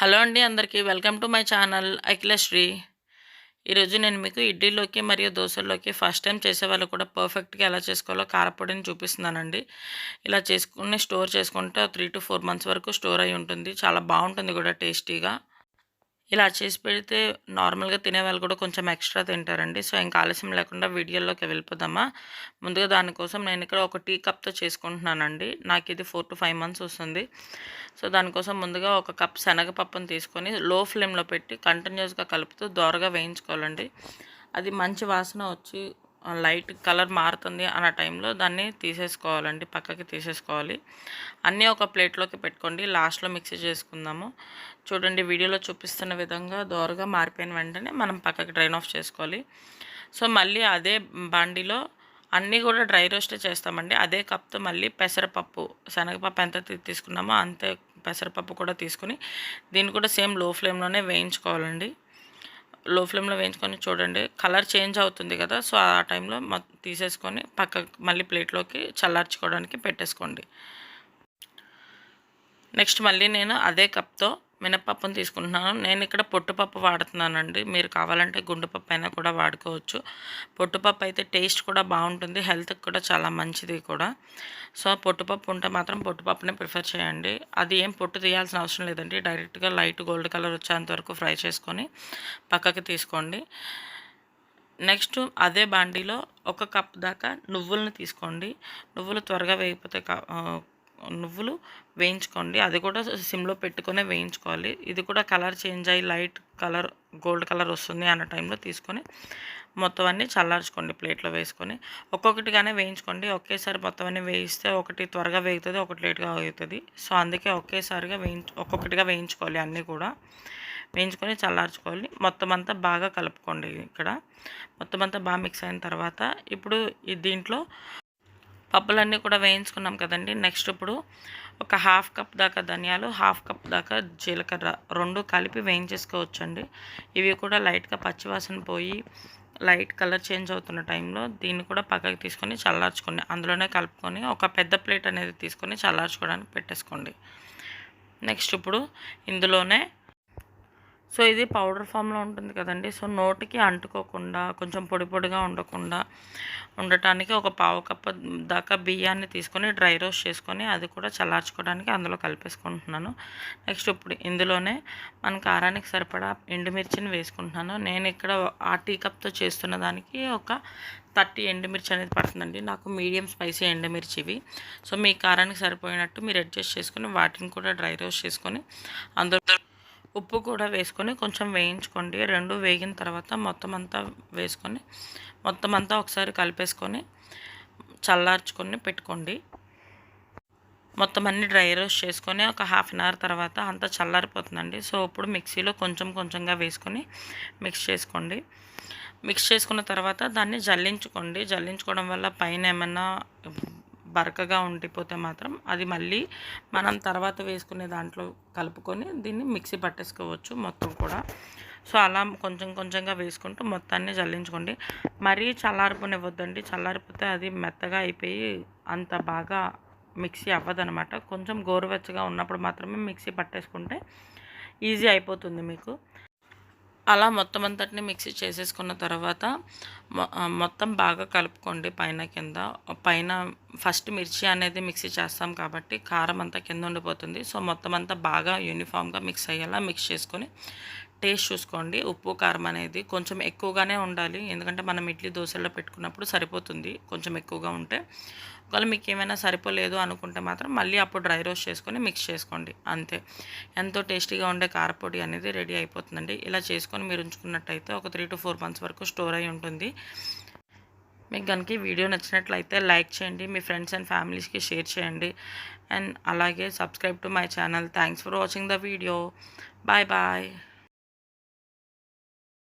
Hello అండి అందరికీ. Welcome to my channel Akhilasri. ఈరోజు నేను మీకు ఇడ్లీలోకి మరియు దోశల్లోకి ఫస్ట్ టైం చేసేవాళ్ళు కూడా పర్ఫెక్ట్గా ఎలా చేసుకోవాలో కారపొడిని చూపిస్తున్నానండి. ఇలా చేసుకుని స్టోర్ చేసుకుంటే త్రీ టు ఫోర్ మంత్స్ వరకు స్టోర్ అయి ఉంటుంది. చాలా బాగుంటుంది కూడా టేస్టీగా. ఇలా చేసి పెడితే నార్మల్గా తినే వాళ్ళు కూడా కొంచెం ఎక్స్ట్రా తింటారండి. సో ఇంకా ఆలస్యం లేకుండా వీడియోలోకి వెళ్ళిపోదామా? ముందుగా దానికోసం నేను ఇక్కడ ఒక టీ కప్తో చేసుకుంటున్నానండి. నాకు ఇది ఫోర్ టు ఫైవ్ మంత్స్ వస్తుంది. సో దానికోసం ముందుగా ఒక కప్ శనగపప్పును తీసుకొని లో ఫ్లేమ్లో పెట్టి కంటిన్యూస్గా కలుపుతూ దోరగా వేయించుకోవాలండి. అది మంచి వాసన వచ్చి లైట్ కలర్ మారుతుంది అన్న టైంలో దాన్ని తీసేసుకోవాలండి పక్కకి తీసేసుకోవాలి. అన్నీ ఒక ప్లేట్లోకి పెట్టుకోండి లాస్ట్లో మిక్సీ చేసుకుందాము. చూడండి వీడియోలో చూపిస్తున్న విధంగా దోరగా మారిపోయిన వెంటనే మనం పక్కకి డ్రైన్ ఆఫ్ చేసుకోవాలి. సో మళ్ళీ అదే బండిలో అన్నీ కూడా డ్రై రోస్ట్ చేస్తామండి. అదే కప్తో మళ్ళీ పెసరపప్పు శనగపప్పు ఎంత తీసుకున్నామో అంతే పెసరపప్పు కూడా తీసుకుని దీన్ని కూడా సేమ్లో ఫ్లేమ్లోనే వేయించుకోవాలండి. లో ఫ్లేమ్లో వేయించుకొని చూడండి. కలర్ చేంజ్ అవుతుంది కదా సో ఆ టైంలో తీసేసుకొని పక్క మళ్ళీ ప్లేట్లోకి చల్లార్చుకోవడానికి పెట్టేసుకోండి. నెక్స్ట్ మళ్ళీ నేను అదే కప్తో మినపప్పును తీసుకుంటున్నాను. నేను ఇక్కడ పొట్టుపప్పు వాడుతున్నానండి. మీరు కావాలంటే గుండెపప్పు అయినా కూడా వాడుకోవచ్చు. పొట్టుపప్పు అయితే టేస్ట్ కూడా బాగుంటుంది. హెల్త్కి కూడా చాలా మంచిది కూడా. సో పొట్టుపప్పు ఉంటే మాత్రం పొట్టుపప్పునే ప్రిఫర్ చేయండి. అది ఏం పొట్టు తీయాల్సిన అవసరం లేదండి. డైరెక్ట్గా లైట్ గోల్డ్ కలర్ వచ్చేంత వరకు ఫ్రై చేసుకొని పక్కకి తీసుకోండి. నెక్స్ట్ అదే బాండీలో ఒక కప్ దాకా నువ్వులను తీసుకోండి. నువ్వులు త్వరగా వేయకపోతే నువ్వులు వేయించుకోండి. అది కూడా సిమ్లో పెట్టుకొని వేయించుకోవాలి. ఇది కూడా కలర్ చేంజ్ అయ్యి లైట్ కలర్ గోల్డ్ కలర్ వస్తుంది అన్న టైంలో తీసుకొని మొత్తం అన్నీ చల్లార్చుకోండి ప్లేట్లో వేసుకొని. ఒక్కొక్కటిగానే వేయించుకోండి. ఒకేసారి మొత్తం అన్నీ వేయిస్తే ఒకటి త్వరగా వేగుతుంది ఒకటి లేట్గా అవుతుంది సో అందుకే ఒకేసారిగా వేయించు ఒక్కొక్కటిగా వేయించుకోవాలి అన్నీ కూడా. వేయించుకొని చల్లార్చుకోవాలి. మొత్తం అంతా బాగా కలుపుకోండి ఇక్కడ. మొత్తం అంతా బాగా మిక్స్ అయిన తర్వాత ఇప్పుడు దీంట్లో పప్పులన్నీ కూడా వేయించుకున్నాం కదండి. నెక్స్ట్ ఇప్పుడు ఒక హాఫ్ కప్ దాకా ధనియాలు హాఫ్ కప్ దాకా జీలకర్ర రెండు కలిపి వేయించేసుకోవచ్చండి. ఇవి కూడా లైట్గా పచ్చివాసన పోయి లైట్ కలర్ చేంజ్ అవుతున్న టైంలో దీన్ని కూడా పక్కకి తీసుకొని చల్లార్చుకోండి. అందులోనే కలుపుకొని ఒక పెద్ద ప్లేట్ అనేది తీసుకొని చల్లార్చుకోవడానికి పెట్టేసుకోండి. నెక్స్ట్ ఇప్పుడు ఇందులోనే సో ఇది పౌడర్ ఫామ్లో ఉంటుంది కదండి. సో నోటికి అంటుకోకుండా కొంచెం పొడి పొడిగా ఉండకుండా ఉండటానికి ఒక పావు కప్ప దాకా బియ్యాన్ని తీసుకొని డ్రై రోస్ట్ చేసుకొని అది కూడా చల్లార్చుకోవడానికి అందులో కలిపేసుకుంటున్నాను. నెక్స్ట్ ఇప్పుడు ఇందులోనే మన కారానికి సరిపడా ఎండుమిర్చిని వేసుకుంటున్నాను. నేను ఇక్కడ ఆ టీ కప్తో చేస్తున్న దానికి ఒక థర్టీ ఎండుమిర్చి అనేది పడుతుందండి. నాకు మీడియం స్పైసీ ఎండుమిర్చి ఇవి. సో మీ కారానికి సరిపోయినట్టు మీరు అడ్జస్ట్ చేసుకొని వాటిని కూడా డ్రై రోస్ట్ చేసుకొని అందులో ఉప్పు కూడా వేసుకొని కొంచెం వేయించుకోండి. రెండు వేగిన తర్వాత మొత్తం అంతా వేసుకొని మొత్తం అంతా ఒకసారి కలిపేసుకొని చల్లార్చుకొని పెట్టుకోండి. మొత్తం అన్ని డ్రై రోస్ట్ చేసుకొని ఒక హాఫ్ అన్ అవర్ తర్వాత అంతా చల్లారిపోతుందండి. సో ఇప్పుడు మిక్సీలో కొంచెం కొంచెంగా వేసుకొని మిక్స్ చేసుకోండి. మిక్స్ చేసుకున్న తర్వాత దాన్ని జల్లించుకోండి. జల్లించుకోవడం వల్ల పైన ఏమన్నా బరకగా ఉండిపోతే మాత్రం అది మళ్ళీ మనం తర్వాత వేసుకునే దాంట్లో కలుపుకొని దీన్ని మిక్సీ పట్టేసుకోవచ్చు మొత్తం కూడా. సో అలా కొంచెం కొంచెంగా వేసుకుంటూ మొత్తాన్ని జల్లించుకోండి. మరీ చల్లారిపోనివ్వద్దండి. చల్లారిపోతే అది మెత్తగా అయిపోయి అంత బాగా మిక్సీ అవ్వదనమాట. కొంచెం గోరువెచ్చగా ఉన్నప్పుడు మాత్రమే మిక్సీ పట్టేసుకుంటే ఈజీ అయిపోతుంది మీకు. అలా మొత్తం అంతటిని మిక్సీ చేసేసుకున్న తర్వాత మొత్తం బాగా కలుపుకోండి పైన కింద. పైన ఫస్ట్ మిర్చి అనేది మిక్సీ చేస్తాం కాబట్టి కారం అంతా కింద ఉండిపోతుంది. సో మొత్తం అంతా బాగా యూనిఫామ్గా మిక్స్ అయ్యేలా మిక్స్ చేసుకొని టేస్ట్ చూసుకోండి. ఉప్పు కారం అనేది కొంచెం ఎక్కువగానే ఉండాలి. ఎందుకంటే మనం ఇడ్లీ దోశల్లో పెట్టుకున్నప్పుడు సరిపోతుంది కొంచెం ఎక్కువగా ఉంటే. ఒకవేళ మీకు ఏమైనా సరిపోలేదు అనుకుంటే మాత్రం మళ్ళీ అప్పుడు డ్రై రోస్ట్ చేసుకొని మిక్స్ చేసుకోండి. అంతే. ఎంతో టేస్టీగా ఉండే కారపొడి అనేది రెడీ అయిపోతుందండి. ఇలా చేసుకొని మీరు ఉంచుకున్నట్టయితే ఒక త్రీ టు ఫోర్ మంత్స్ వరకు స్టోర్ అయి ఉంటుంది. మీకు కనుక వీడియో నచ్చినట్లయితే లైక్ చేయండి మీ ఫ్రెండ్స్ అండ్ ఫ్యామిలీస్కి షేర్ చేయండి. అండ్ అలాగే subscribe to my channel. Thanks for watching the video. Bye bye.